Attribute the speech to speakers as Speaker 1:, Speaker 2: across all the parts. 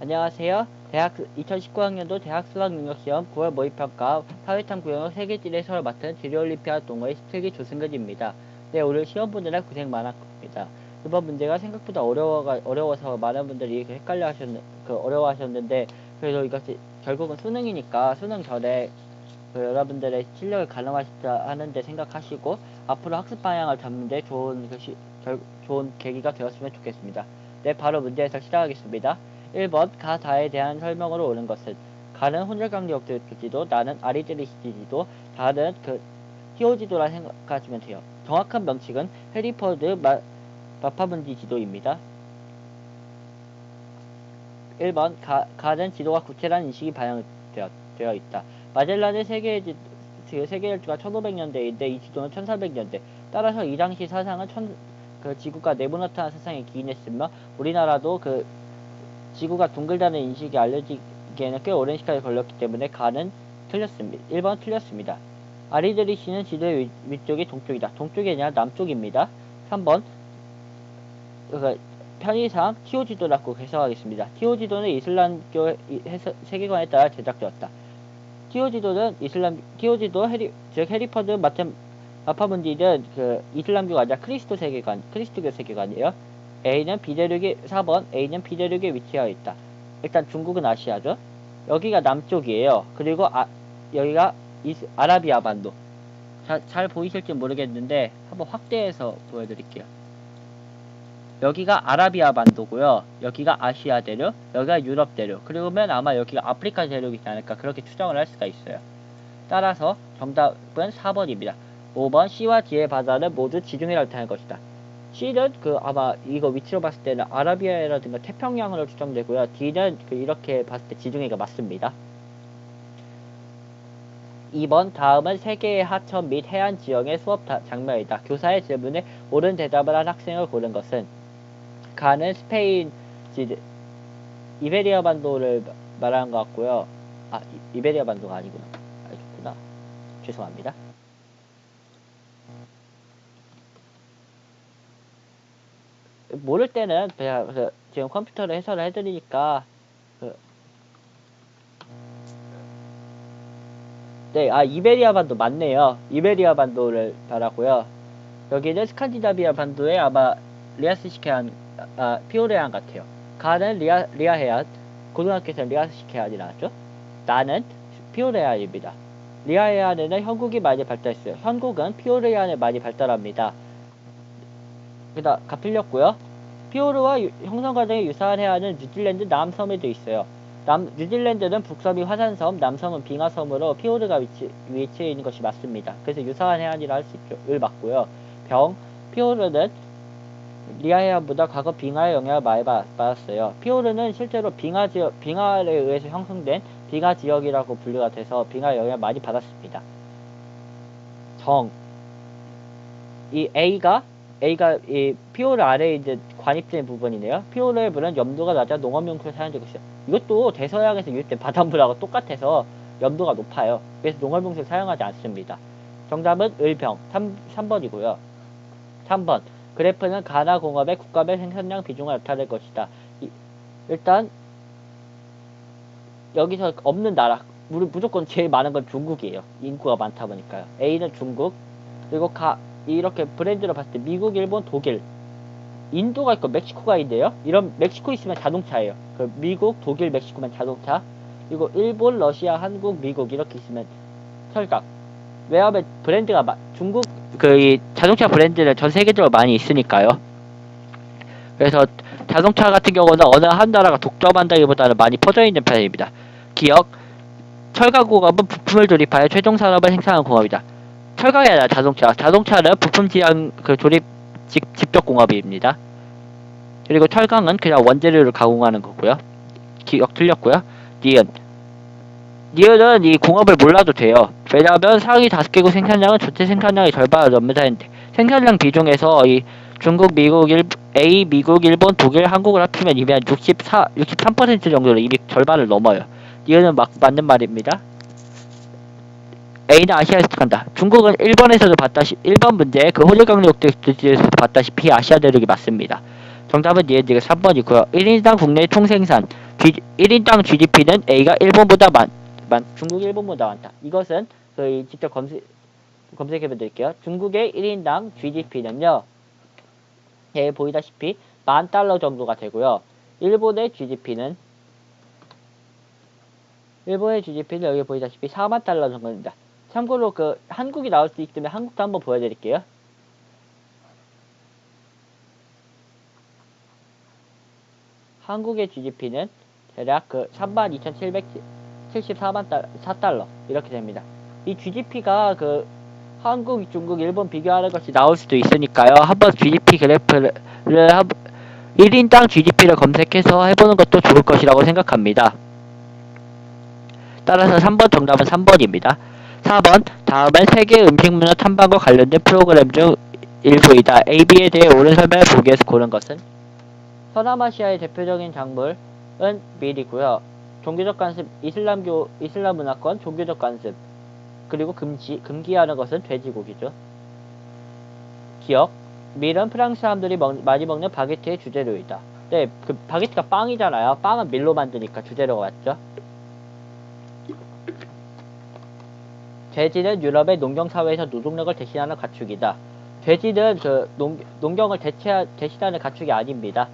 Speaker 1: 안녕하세요. 대학 2019학년도 대학 수학 능력 시험 9월 모의평가 사회탐 구형을 세계지대 서를 맡은 지리올림피아 동호회 17기 조승근입니다. 네, 오늘 시험 보느라 고생 많았습니다. 이번 문제가 생각보다 어려워가, 어려워서 많은 분들이 그 헷갈려 하셨, 그 어려워 하셨는데, 그래서 이것이 결국은 수능이니까 수능 전에 그 여러분들의 실력을 가늠하시자 하는데 생각하시고 앞으로 학습 방향을 잡는데 좋은 그 시, 결, 좋은 계기가 되었으면 좋겠습니다. 네, 바로 문제에서 시작하겠습니다. 1번 가다에 대한 설명으로 옳은 것은 가는 혼혈강력들지도 나는 아리드리시지도 다는 그 히오지도라 생각하시면 돼요. 정확한 명칭은 해리퍼드 마, 마파문디 지도입니다. 1번 가, 가는 지도가 구체라는 인식이 반영되어 되어 있다. 마젤란의 세계 지, 그 세계 열주가 1500년대인데 이 지도는 1400년대. 따라서 이 당시 사상은 천, 그 지구가 네모나타한 세상에 기인했으며 우리나라도 그 지구가 둥글다는 인식이 알려지기에는 꽤 오랜 시간이 걸렸기 때문에 가는 틀렸습니다. 1번 틀렸습니다. 아리드리 씨는 지도의 위, 위쪽이 동쪽이다. 동쪽이 아니라 남쪽입니다. 3번 그 편의상 티오 지도라고 해석하겠습니다. 티오 지도는 이슬람교 세계관에 따라 제작되었다. 티오 지도는 이슬람 티오 지도 해리 즉 해리퍼드 마템 마파문디는 그 이슬람교가 아니라 크리스토 세계관 크리스토교 세계관이에요. A는 비대륙이 4번 A는 비대륙에 위치하여 있다. 일단 중국은 아시아죠. 여기가 남쪽이에요. 그리고 아, 여기가 이스, 아라비아 반도. 자, 잘 보이실지 모르겠는데 한번 확대해서 보여드릴게요. 여기가 아라비아 반도고요. 여기가 아시아 대륙, 여기가 유럽 대륙. 그러면 아마 여기가 아프리카 대륙이지 않을까 그렇게 추정을 할 수가 있어요. 따라서 정답은 4번입니다. 5번 C와 D의 바다는 모두 지중해를 나타낼 것이다. C는 그 아마 이거 위치로 봤을 때는 아라비아라든가 태평양으로 추정되고요. D는 그 이렇게 봤을 때 지중해가 맞습니다. 2번 다음은 세계의 하천 및 해안 지형의 수업 다- 장면이다. 교사의 질문에 옳은 대답을 한 학생을 고른 것은 가는 스페인 지 이베리아 반도를 마- 말하는 것 같고요. 아 이- 이베리아 반도가 아니구나. 아니구나. 죄송합니다. 모를 때는 그냥 그 지금 컴퓨터로 해설을 해드리니까 그 네, 아 이베리아 반도 맞네요. 이베리아 반도를 말하고요. 여기는 스칸디나비아 반도에 아마 리아스시케안, 아 피오레안 같아요. 가는 리아 리아 해안, 고등학교에서는 리아스시케안이 나왔죠. 나는 피오레안입니다. 리아 해안에는 현국이 많이 발달했어요. 현국은 피오레안에 많이 발달합니다. 그다 갚을렸고요. 피오르와 유- 형성 과정이 유사한 해안은 뉴질랜드 남섬에도 있어요. 남 뉴질랜드는 북섬이 화산섬, 남섬은 빙하섬으로 피오르가 위치, 위치해 있는 것이 맞습니다. 그래서 유사한 해안이라 할 수 있죠. 을 맞고요. 병 피오르는 리아 해안보다 과거 빙하의 영향을 많이 받- 받았어요. 피오르는 실제로 빙하 지역 빙하에 의해서 형성된 빙하 지역이라고 분류가 돼서 빙하 영향을 많이 받았습니다. 정. 이 A가 A가 이 피오르 아래에 이제 관입된 부분이네요. 피오르의 물은 염도가 낮아 농업용수로 사용되고 있어요. 이것도 대서양에서 유입된 바닷물하고 똑같아서 염도가 높아요. 그래서 농업용수를 사용하지 않습니다. 정답은 을병 3, 3번이고요. 3번 그래프는 가나 공업의 국가별 생산량 비중을 나타낼 것이다. 이- 일단 여기서 없는 나라 무- 무조건 제일 많은 건 중국이에요. 인구가 많다 보니까요. A는 중국 그리고 가 이렇게 브랜드로 봤을 때 미국, 일본, 독일, 인도가 있고 멕시코가 있는데요. 이런 멕시코 있으면 자동차예요. 그 미국, 독일, 멕시코면 자동차. 그리고 일본, 러시아, 한국, 미국 이렇게 있으면 철강. 왜냐하면 브랜드가 마- 중국 그이 자동차 브랜드는 전 세계적으로 많이 있으니까요. 그래서 자동차 같은 경우는 어느 한 나라가 독점한다기보다는 많이 퍼져 있는 편입니다. 기억 철강 공업은 부품을 조립하여 최종 산업을 생산하는 공업이다. 철강이 아니라 자동차. 자동차는 부품 지향 그 조립 직, 직접 공업입니다. 그리고 철강은 그냥 원재료를 가공하는 거고요. 기억 틀렸고요. 니은. 니은은 이 공업을 몰라도 돼요. 왜냐하면 상위 다섯 개국 생산량은 전체 생산량의 절반을 넘는다 했는데 생산량 비중에서 이 중국, 미국, 일, A, 미국, 일본, 독일, 한국을 합치면 이미 한 64, 63% 정도로 이미 절반을 넘어요. 니은은 막, 맞는 말입니다. A는 아시아에서 간다. 중국은 일본에서도 봤다시 1번 문제 그 호주강력들에서 봤다시피 아시아 대륙이 맞습니다. 정답은 니은지가 3번이고요. 1인당 국내 총생산 G, 1인당 GDP는 A가 일본보다 많, 많 중국 일본보다 많다. 이것은 저희 직접 검색 검색해 드릴게요. 중국의 1인당 GDP는요. 예, 보이다시피 만 달러 정도가 되고요. 일본의 GDP는 일본의 GDP는 여기 보이다시피 4만 달러 정도입니다. 참고로 그 한국이 나올 수 있기 때문에 한국도 한번 보여드릴게요. 한국의 GDP는 대략 그 32,774만 달러, 4달러 이렇게 됩니다. 이 GDP가 그 한국, 중국, 일본 비교하는 것이 나올 수도 있으니까요. 한번 GDP 그래프를 한 1인당 GDP를 검색해서 해보는 것도 좋을 것이라고 생각합니다. 따라서 3번 정답은 3번입니다. 4번 다음은 세계 음식 문화 탐방과 관련된 프로그램 중 일부이다. AB에 대해 옳은 설명을 보기 위해서 고른 것은 서남아시아의 대표적인 작물은 밀이고요. 종교적 관습, 이슬람교, 이슬람 문화권, 종교적 관습, 그리고 금지, 금기하는 것은 돼지고기죠. 기억, 밀은 프랑스 사람들이 먹, 많이 먹는 바게트의 주재료이다. 네, 그 바게트가 빵이잖아요. 빵은 밀로 만드니까 주재료가 맞죠. 돼지는 유럽의 농경사회에서 노동력을 대신하는 가축이다. 돼지는 그 농, 농경을 대체, 대신하는 가축이 아닙니다.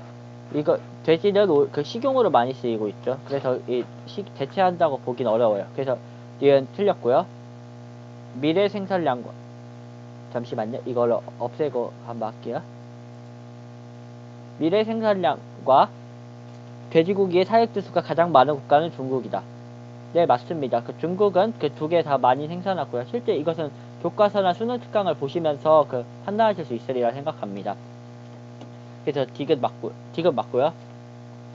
Speaker 1: 이거 돼지는 오- 그 식용으로 많이 쓰이고 있죠. 그래서 이 식, 대체한다고 보긴 어려워요. 그래서 이건 틀렸고요. 미래 생산량과 잠시만요. 이걸로 없애고 한번 할게요. 미래 생산량과 돼지고기의 사육지수가 가장 많은 국가는 중국이다. 네, 맞습니다. 그 중국은 그 두 개 다 많이 생산하고요. 실제 이것은 교과서나 수능 특강을 보시면서 그 판단하실 수 있으리라 생각합니다. 그래서 디귿 맞고 디귿 맞고요.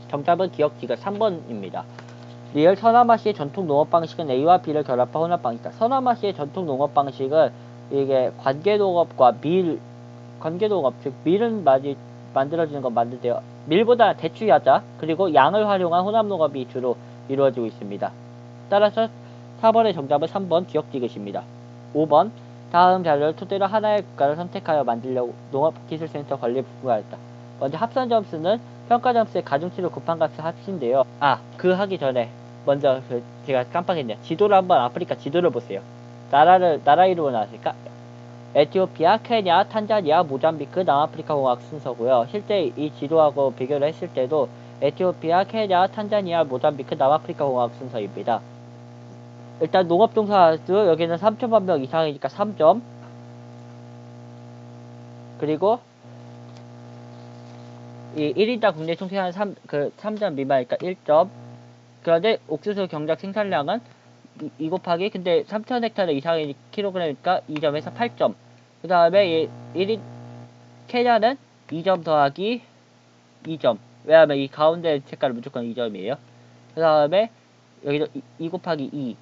Speaker 1: 정답은 기억 디귿 3번입니다. 리얼 서남아시의 전통 농업 방식은 A와 B를 결합한 혼합 방식이다. 서남아시의 전통 농업 방식은 이게 관계 농업과 밀 관계 농업 즉 밀은 많이 만들어지는 건 맞는데요. 밀보다 대추 야자 그리고 양을 활용한 혼합 농업이 주로 이루어지고 있습니다. 따라서 4번의 정답은 3번 기억 디귿입니다. 5번 다음 자료를 토대로 하나의 국가를 선택하여 만들려고 농업기술센터 관리에 부과했다. 먼저 합산 점수는 평가 점수의 가중치를 곱한 값을 합친데요. 아, 그 하기 전에 먼저 그 제가 깜빡했네요. 지도를 한번 아프리카 지도를 보세요. 나라를 나라 이름은 아실까? 에티오피아, 케냐, 탄자니아, 모잠비크, 남아프리카 공화국 순서고요. 실제 이 지도하고 비교를 했을 때도 에티오피아, 케냐, 탄자니아, 모잠비크, 남아프리카 공화국 순서입니다. 일단 농업종사수 여기는 3천만 명 이상이니까 3점. 그리고 이 1인당 국내 총생산 3, 그 3점 미만이니까 1점. 그런데 옥수수 경작 생산량은 2, 2 곱하기 근데 3천 헥타르 이상의 킬로그램이니까 2점에서 8점. 그 다음에 이 1인 케냐는 2점 더하기 2점. 왜냐하면 이 가운데 색깔은 무조건 2점이에요. 그 다음에 여기도 2, 2 곱하기 2.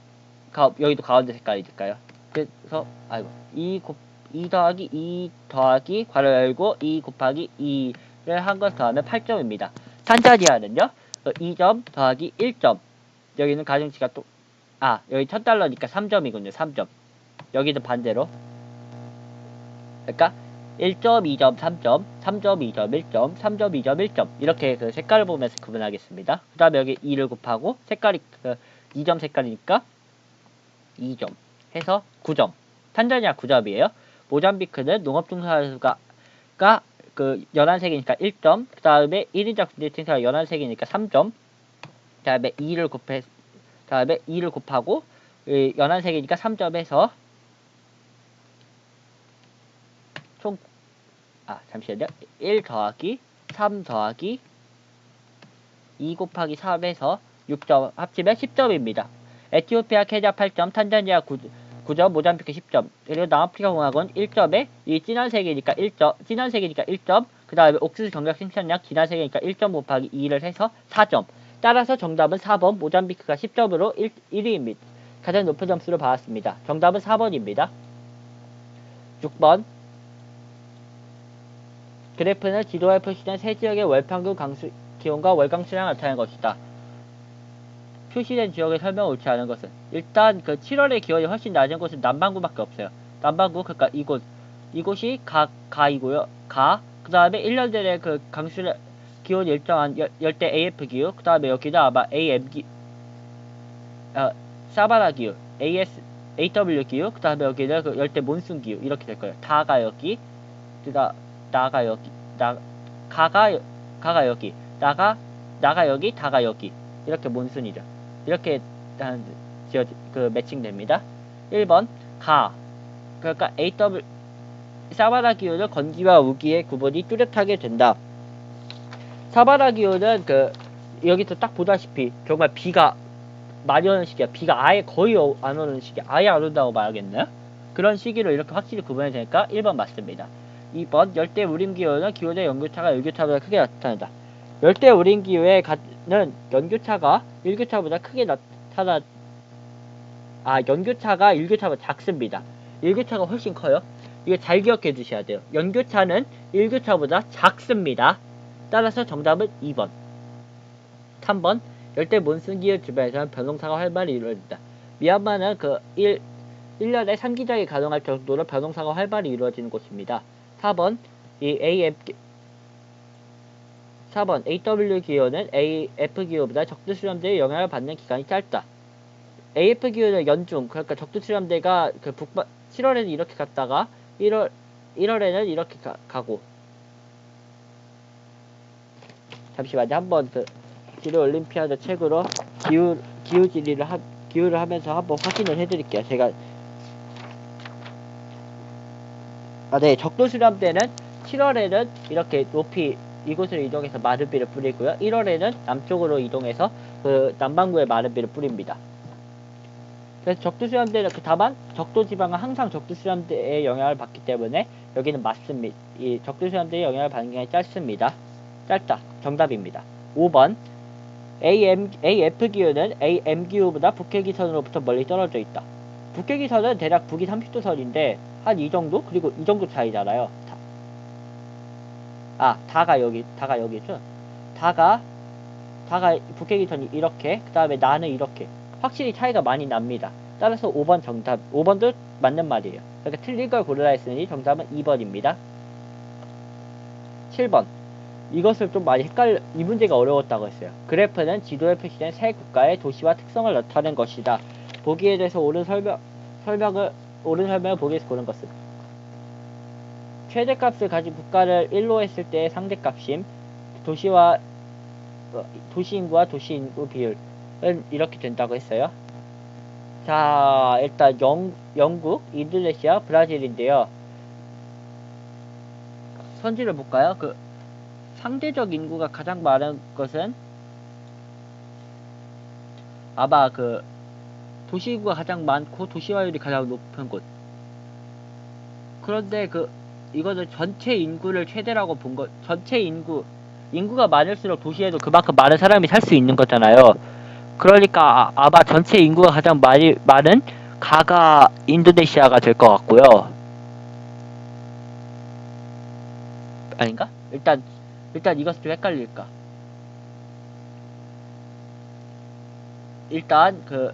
Speaker 1: 가, 여기도 가운데 색깔이니까요. 그래서 아이고 2 곱, 2 더하기 2 더하기 괄호 열고 2 곱하기 2를 한 것 더하면 8점입니다. 탄자니아는요 2점 더하기 1점. 여기는 가중치가 또 아, 여기 1000달러니까 3점이군요. 3점. 여기도 반대로. 그러니까 1점, 2점, 3점, 3점, 2점, 1점, 3점, 2점, 1점. 이렇게 그 색깔을 보면서 구분하겠습니다. 그 다음에 여기 2를 곱하고 색깔이 그 2점 색깔이니까 2점 해서 9점. 탄자니아 9점이에요. 모잠비크는 농업종사수가 가그 연한색이니까 1점. 그 다음에 1인자 군대 생사가 연한색이니까 3점. 그 다음에 2를 곱해 다음에 2를 곱하고 이 연한색이니까 3점에서 총 아 잠시만요 1 더하기 3 더하기 2 곱하기 3에서 6점 합치면 10점입니다 에티오피아 케냐 8점 탄자니아 9, 9점 모잠비크 10점 그리고 남아프리카 공화국은 1점에 이 진한색이니까 1점 진한색이니까 1점 그 다음에 옥수수 경작 생산량 진한색이니까 1점 곱하기 2를 해서 4점 따라서 정답은 4번 모잠비크가 10점으로 1, 1위입니다. 가장 높은 점수를 받았습니다. 정답은 4번입니다. 6번 그래프는 지도에 표시된 세 지역의 월평균 강수, 기온과 월강수량을 나타낸 것이다. 표시된 지역의 설명을 옳지 않은 것은 일단 그 7월의 기온이 훨씬 낮은 곳은 남반구밖에 없어요. 남반구 그러니까 이곳 이곳이 가 가이고요. 가 그 다음에 1년 내내 그 강수량 기온 일정한 열, 열대 AF 기후, 그 다음에 여기다 아마 AM 기, 아, 사바라 기후, AS, AW 기후, 그 다음에 여기는 그 열대 몬순 기후 이렇게 될 거예요. 다가 여기, 그다 나가 여기, 나 가가 여- 가가 여기, 나가 나가 여기, 다가 여기 이렇게 몬순이죠. 이렇게 한 지어 그 매칭됩니다. 1번 가 그러니까 AW 사바라 기후는 건기와 우기의 구분이 뚜렷하게 된다. 사바라 기후는 그 여기서 딱 보다시피 정말 비가 많이 오는 시기야. 비가 아예 거의 오- 안 오는 시기, 아예 안 온다고 말하겠나요? 그런 시기로 이렇게 확실히 구분이 되니까 1번 맞습니다. 2번 열대 우림 기후는 기온의 연교차가 일교차보다 크게 나타난다. 열대 우림 기후에 가는 연교차가 일교차보다 크게 나타나 아 연교차가 일교차보다 작습니다. 일교차가 훨씬 커요. 이거 잘 기억해 두셔야 돼요. 연교차는 일교차보다 작습니다. 따라서 정답은 2번. 3번 열대 몬순 기후 주변에서는 변동사가 활발히 이루어진다. 미얀마는 그 1, 1년에 3기장이 가능할 정도로 변동사가 활발히 이루어지는 곳입니다. 4번 이 AM 기- 4번 AW 기호는 AF 기호보다 적두 수렴대의 영향을 받는 기간이 짧다. AF 기호는 연중 그러니까 적두 수렴대가 그 북바 7월에는 이렇게 갔다가 1월 1월에는 이렇게 가, 고 잠시만요 한번 그 지리 올림피아드 책으로 기후 기후 지리를 하, 기후를 하면서 한번 확인을 해드릴게요. 제가 아, 네, 적도 수렴 때는 7월에는 이렇게 높이 이곳으로 이동해서 마르비를 뿌리고요. 1월에는 남쪽으로 이동해서 그 남반구에 마르비를 뿌립니다. 그래서 때는 그 다만 적도 지방은 항상 적도 수렴 대의 영향을 받기 때문에 여기는 맞습니다. 이 적도 수렴 대의 영향을 받는 게 짧습니다. 짧다. 정답입니다. 5번 AM, AF 기후는 AM 기후보다 북해기선으로부터 멀리 떨어져 있다. 북해기선은 대략 북위 30도 선인데 한 이 정도? 그리고 이 정도 차이잖아요. 다. 아, 다가 여기, 다가 여기죠? 다가, 다가 북해기선이 이렇게, 그 다음에 나는 이렇게. 확실히 차이가 많이 납니다. 따라서 5번 정답, 5번도 맞는 말이에요. 그러니까 틀린 걸 고르라 했으니 정답은 2번입니다. 7번. 이것을 좀 많이 헷갈려, 이 문제가 어려웠다고 했어요. 그래프는 지도에 표시된 세 국가의 도시와 특성을 나타낸 것이다. 보기에 대해서 옳은 설명, 설명을, 옳은 설명을 보기에서 고른 것은 최대값을 가진 국가를 1로 했을 때의 상대값임, 도시와, 어, 도시인구와 도시인구 비율은 이렇게 된다고 했어요. 자, 일단 영, 영국, 인도네시아, 브라질인데요. 선지를 볼까요? 그, 상대적 인구가 가장 많은 것은 아마 그 도시 인구가 가장 많고 도시화율이 가장 높은 곳. 그런데 그 이거는 전체 인구를 최대라고 본 것, 전체 인구 인구가 많을수록 도시에도 그만큼 많은 사람이 살 수 있는 거잖아요. 그러니까 아, 아마 전체 인구가 가장 많이 많은 가가 인도네시아가 될 것 같고요. 아닌가? 일단 일단 이것은 좀 헷갈릴까. 일단 그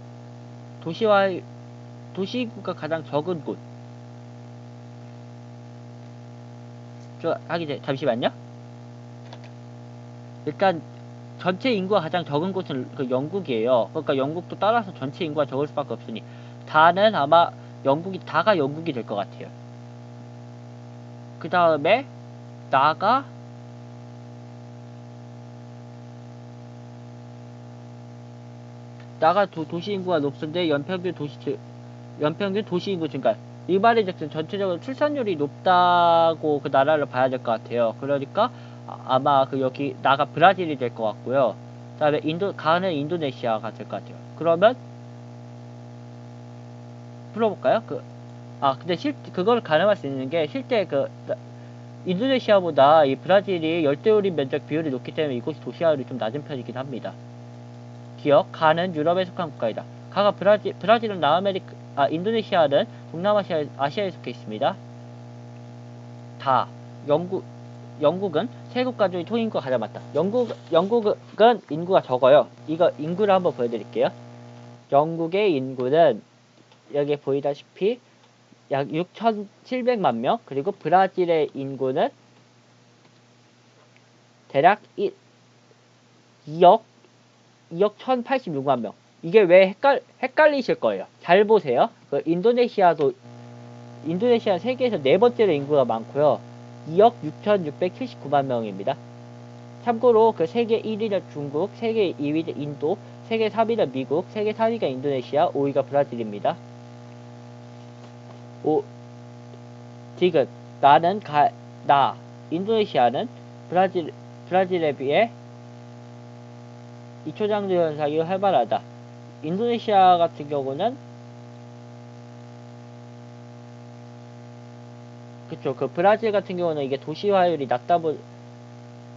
Speaker 1: 도시와 도시 인구가 가장 적은 곳. 저 하기 전 잠시만요. 일단 전체 인구가 가장 적은 곳은 그 영국이에요. 그러니까 영국도 따라서 전체 인구가 적을 수밖에 없으니 다는 아마 영국이 다가 영국이 될 것 같아요. 그 다음에 나가 나가 도, 도시 인구가 높은데 연평균 도시 증- 연평균 도시 인구 증가. 이 말이 즉슨 전체적으로 출산율이 높다고 그 나라를 봐야 될 것 같아요. 그러니까 아- 아마 그 여기 나가 브라질이 될 것 같고요. 그다음에 인도 가는 인도네시아가 될 것 같아요. 그러면 풀어볼까요? 그 아 근데 실 그걸 가늠할 수 있는 게 실제 그 나- 인도네시아보다 이 브라질이 열대우림 면적 비율이 높기 때문에 이곳이 도시화율이 좀 낮은 편이긴 합니다. 기억 가는 유럽에 속한 국가이다. 가가 브라질 브라질은 남아메리카 아 인도네시아는 동남아시아 아시아에 속해 있습니다. 다 영국 영국은 세 국가 중에 총인구가 가장 많다. 영국 영국은 인구가 적어요. 이거 인구를 한번 보여드릴게요. 영국의 인구는 여기 보이다시피 약 6,700만 명 그리고 브라질의 인구는 대략 1, 2억 2억 1,086만 명. 이게 왜 헷갈 헷갈리실 거예요. 잘 보세요. 그 인도네시아도 인도네시아 세계에서 네 번째로 인구가 많고요. 2억 6,679만 명입니다. 참고로 그 세계 1위는 중국, 세계 2위는 인도, 세계 3위는 미국, 세계 4위가 인도네시아, 5위가 브라질입니다. 오, 지금 나는 가, 나 인도네시아는 브라질 브라질에 비해 이초장류 현상이 활발하다. 인도네시아 같은 경우는 그쵸 그 브라질 같은 경우는 이게 도시화율이 낮다 보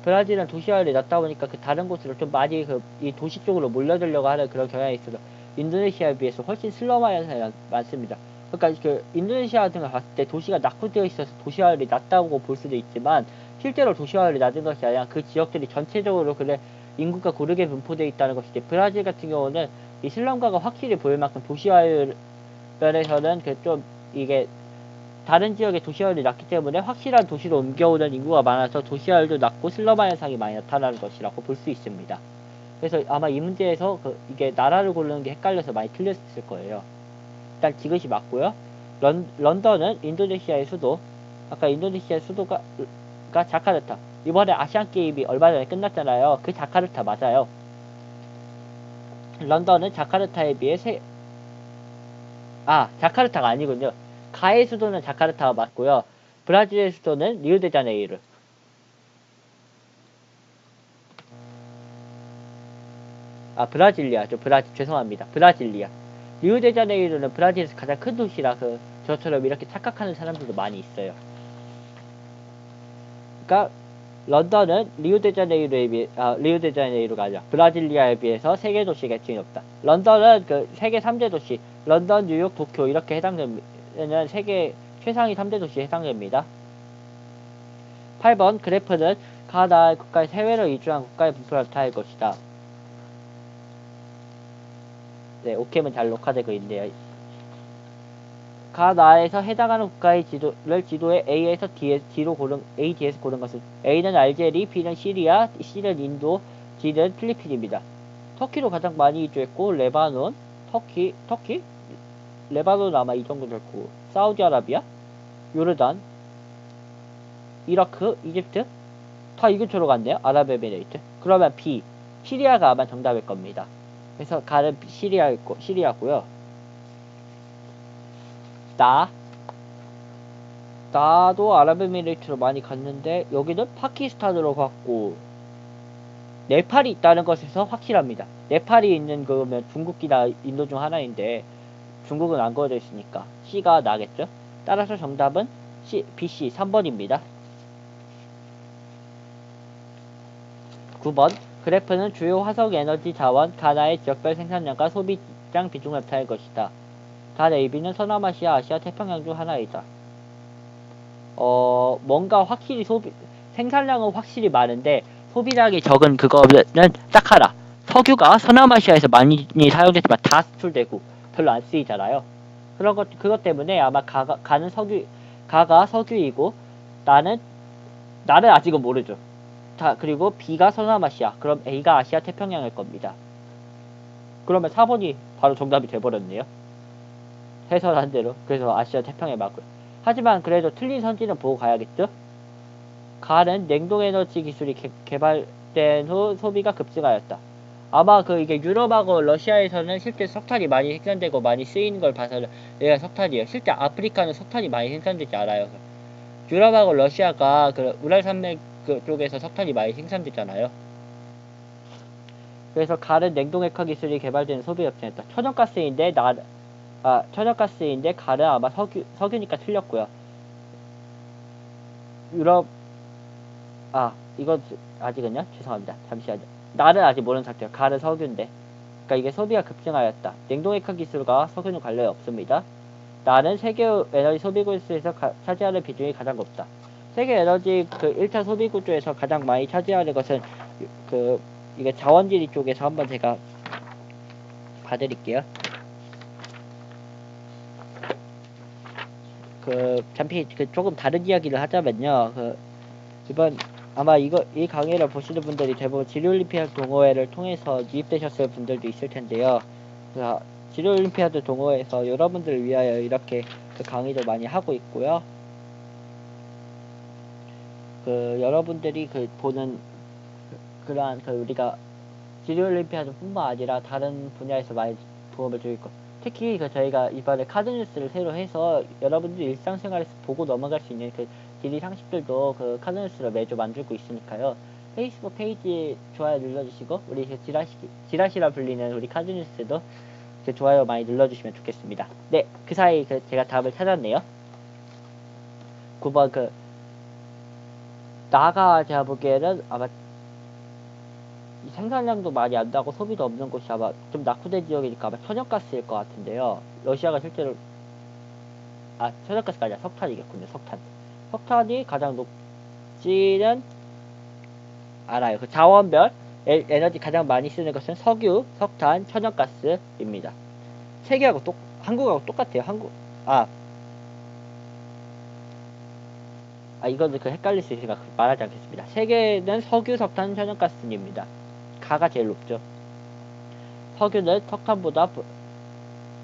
Speaker 1: 브라질은 도시화율이 낮다 보니까 그 다른 곳으로 좀 많이 그 이 도시 쪽으로 몰려들려고 하는 그런 경향이 있어서 인도네시아에 비해서 훨씬 슬럼화 현상이 많습니다. 그러니까 그 인도네시아 걸 봤을 때 도시가 낙후되어 있어서 도시화율이 낮다고 볼 수도 있지만 실제로 도시화율이 낮은 것이 아니라 그 지역들이 전체적으로 그래 인구가 고르게 분포되어 있다는 것이지 브라질 같은 경우는 이 슬럼가가 확실히 보일 만큼 도시화율 면에서는 그 좀 이게 다른 지역의 도시화율이 낮기 때문에 확실한 도시로 옮겨오는 인구가 많아서 도시화율도 낮고 슬럼화 현상이 많이 나타나는 것이라고 볼 수 있습니다. 그래서 아마 이 문제에서 그 이게 나라를 고르는 게 헷갈려서 많이 틀렸을 거예요. 일단 지그시 맞고요. 런, 런던은 인도네시아의 수도. 아까 인도네시아 수도가 가 자카르타. 이번에 아시안 게임이 얼마 전에 끝났잖아요. 그 자카르타 맞아요. 런던은 자카르타에 비해 세... 아, 자카르타가 아니군요. 가의 수도는 자카르타가 맞고요. 브라질의 수도는 리우데자네이루. 아, 브라질리아죠. 브라질, 죄송합니다. 브라질리아. 리우데자네이루는 브라질에서 가장 큰 도시라 그 저처럼 이렇게 착각하는 사람들도 많이 있어요. 그러니까 런던은 리우데자네이루에 비해 아, 리우데자네이루가 아니라 브라질리아에 비해서 세계 도시 계층이 높다. 런던은 그 세계 3대 도시 런던, 뉴욕, 도쿄 이렇게 해당되는 세계 최상위 3대 도시에 해당됩니다. 8번 그래프는 가나다 국가의 해외로 이주한 국가의 분포를 나타낼 것이다. 네, 오케이면 잘 녹화되고 있네요. 가 나에서 해당하는 국가의 지도를 지도에 A에서 D, D로 고른 A, D에서 고른 것은 A는 알제리, B는 시리아, C는 인도, D는 필리핀입니다. 터키로 가장 많이 이주했고 레바논, 터키, 터키, 레바논 아마 이 정도 될 거고 사우디아라비아, 요르단, 이라크, 이집트 다 이 근처로 갔네요. 아랍에미레이트. 그러면 B, 시리아가 아마 정답일 겁니다. 그래서 가는 시리아고 시리아고요. 나 나도 아랍에미레이트로 많이 갔는데 여기는 파키스탄으로 갔고 네팔이 있다는 것에서 확실합니다. 네팔이 있는 그러면 중국이나 인도 중 하나인데 중국은 안 그어져 있으니까 C가 나겠죠? 따라서 정답은 C, BC 3번입니다. 9번 그래프는 주요 화석 에너지 자원 가나의 지역별 생산량과 소비량 비중을 나타낼 것이다. 단 AB는 서남아시아, 아시아, 태평양 중 하나이다. 어, 뭔가 확실히 소비, 생산량은 확실히 많은데 소비량이 적은 그거는 딱 하나. 석유가 서남아시아에서 많이 사용됐지만 다 수출되고 별로 안 쓰이잖아요. 그런 것, 그것 때문에 아마 가가, 가는 석유, 가가 석유이고 나는, 나는 아직은 모르죠. 자, 그리고 B가 서남아시아. 그럼 A가 아시아 태평양일 겁니다. 그러면 4번이 바로 정답이 돼버렸네요. 해설한 대로. 그래서 아시아 태평양 맞고요. 하지만 그래도 틀린 선지는 보고 가야겠죠? 가는 냉동에너지 기술이 개, 발된 후 소비가 급증하였다. 아마 그 이게 유럽하고 러시아에서는 실제 석탄이 많이 생산되고 많이 쓰이는 걸 봐서는 얘가 석탄이에요. 실제 아프리카는 석탄이 많이 생산되지 않아요. 유럽하고 러시아가 그 우랄 산맥 그 쪽에서 석탄이 많이 생산되잖아요. 그래서 가는 냉동액화 기술이 개발되는 소비 혁신했다. 천연가스인데 나, 아 천연가스인데 가는 아마 석유 석유니까 틀렸고요. 유럽 아 이건 아직은요? 죄송합니다. 잠시만요. 나는 아직 모르는 상태예요. 가는 석유인데. 그러니까 이게 소비가 급증하였다. 냉동액화 기술과 석유는 관련이 없습니다. 나는 세계 에너지 소비 구조에서 차지하는 비중이 가장 높다. 세계 에너지 그 1차 소비 구조에서 가장 많이 차지하는 것은 그 이게 자원지리 쪽에서 한번 제가 봐드릴게요 그 잠시 그 조금 다른 이야기를 하자면요 그 이번 아마 이거 이 강의를 보시는 분들이 대부분 지리올림피아드 동호회를 통해서 유입되셨을 분들도 있을 텐데요. 그래서 지리올림피아드 동호회에서 여러분들을 위하여 이렇게 그 강의도 많이 하고 있고요. 그 여러분들이 그 보는 그, 그러한 그 우리가 지리올림피아드뿐만 아니라 다른 분야에서 많이 도움을 주고 특히 그 저희가 이번에 카드 뉴스를 새로 해서 여러분들이 일상생활에서 보고 넘어갈 수 있는 그 지리 상식들도 그 카드 뉴스를 매주 만들고 있으니까요. 페이스북 페이지 좋아요 눌러주시고 우리 그 지라시 지라시라 불리는 우리 카드 뉴스도 그 좋아요 많이 눌러주시면 좋겠습니다. 네, 그 사이 그 제가 답을 찾았네요. 9번 그 나가 제가 보기에는 아마 이 생산량도 많이 안 나고 소비도 없는 곳이 아마 좀 낙후된 지역이니까 아마 천연가스일 것 같은데요. 러시아가 실제로 아 천연가스가 아니라 석탄이겠군요. 석탄. 석탄이 가장 높지는 알아요. 그 자원별 에, 에너지 가장 많이 쓰는 것은 석유, 석탄, 천연가스입니다. 세계하고 똑 한국하고 똑같아요. 한국 아 아, 이거는 그 헷갈릴 수 있으니까 말하지 않겠습니다. 세계는 석유, 석탄, 천연가스입니다. 가가 제일 높죠. 석유는 석탄보다 보-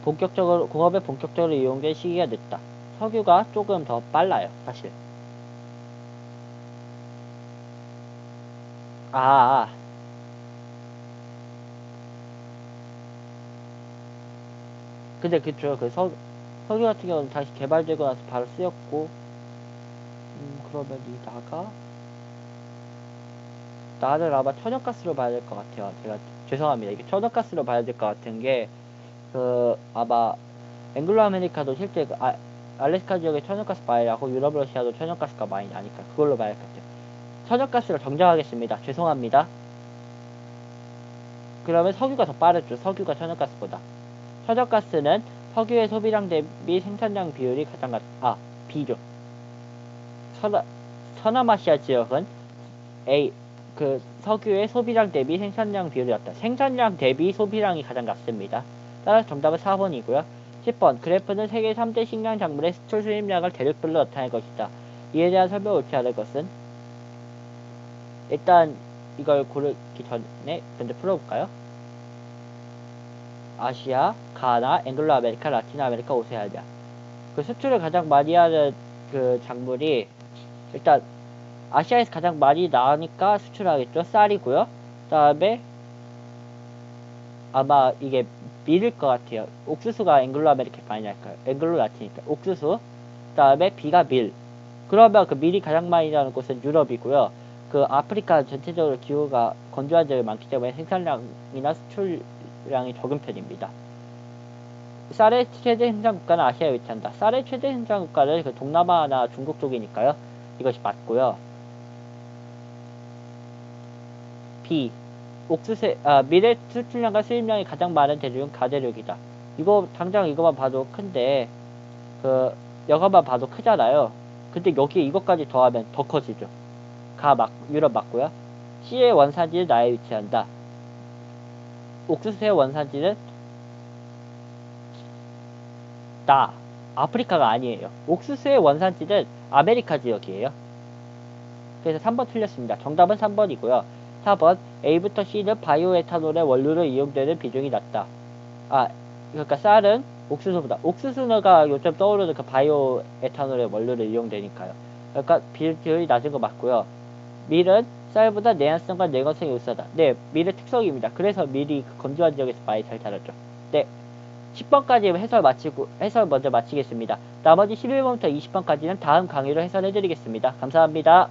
Speaker 1: 본격적으로 공업에 본격적으로 이용된 시기가 늦다. 석유가 조금 더 빨라요, 사실. 아, 아. 근데 그쵸, 그 석, 석유 같은 경우는 다시 개발되고 나서 바로 쓰였고, 음, 그러면 이 나가? 나를 아마 천연가스로 봐야 될 것 같아요. 제가 죄송합니다. 이게 천연가스로 봐야 될 것 같은 게, 그, 아마, 앵글로 아메리카도 실제 그 아, 알래스카 지역에 천연가스 많이 나고 유럽 러시아도 천연가스가 많이 나니까 그걸로 봐야 할 것 같아요. 천연가스를 정정하겠습니다. 죄송합니다. 그러면 석유가 더 빠르죠. 석유가 천연가스보다. 천연가스는 석유의 소비량 대비 생산량 비율이 가장 같, 아, B죠. 서나, 서남아시아 지역은 A, 그 석유의 소비량 대비 생산량 비율이 같다. 생산량 대비 소비량이 가장 같습니다. 따라서 정답은 4번이고요. 10번 그래프는 세계 3대 식량 작물의 수출 수입량을 대륙별로 나타낼 것이다. 이에 대한 설명을 옳지 않을 것은 일단 이걸 고르기 전에 먼저 풀어볼까요? 아시아, 가나, 앵글로 아메리카, 라틴 아메리카, 오세아니아. 그 수출을 가장 많이 하는 그 작물이 일단 아시아에서 가장 많이 나오니까 수출하겠죠. 쌀이고요. 그 다음에 아마 이게 밀일 것 같아요. 옥수수가 앵글로 아메리카 많이 날까요? 앵글로 라틴이니까 옥수수. 그 다음에 비가 밀. 그러면 그 밀이 가장 많이 나는 곳은 유럽이고요. 그 아프리카 전체적으로 기후가 건조한 지역이 많기 때문에 생산량이나 수출량이 적은 편입니다. 쌀의 최대 생산 국가는 아시아에 위치한다. 쌀의 최대 생산 국가는 그 동남아나 중국 쪽이니까요. 이것이 맞고요. B. 옥수수, 아, 밀의 수출량과 수입량이 가장 많은 대륙은 가대륙이다. 이거, 당장 이거만 봐도 큰데, 그, 여가만 봐도 크잖아요. 근데 여기에 이것까지 더하면 더 커지죠. 가 맞, 유럽 맞고요. C의 원산지는 나에 위치한다. 옥수수의 원산지는 나, 아프리카가 아니에요. 옥수수의 원산지는 아메리카 지역이에요. 그래서 3번 틀렸습니다. 정답은 3번이고요. 4번 A부터 C는 바이오 에탄올의 원료로 이용되는 비중이 낮다. 아, 그러니까 쌀은 옥수수보다 옥수수가 요즘 떠오르는 그 바이오 에탄올의 원료로 이용되니까요. 그러니까 비율이 낮은 거 맞고요. 밀은 쌀보다 내한성과 내건성이 우수하다. 네, 밀의 특성입니다. 그래서 밀이 그 건조한 지역에서 많이 잘 자랐죠. 네. 10번까지 해설 마치고 해설 먼저 마치겠습니다. 나머지 11번부터 20번까지는 다음 강의로 해설해 드리겠습니다. 감사합니다.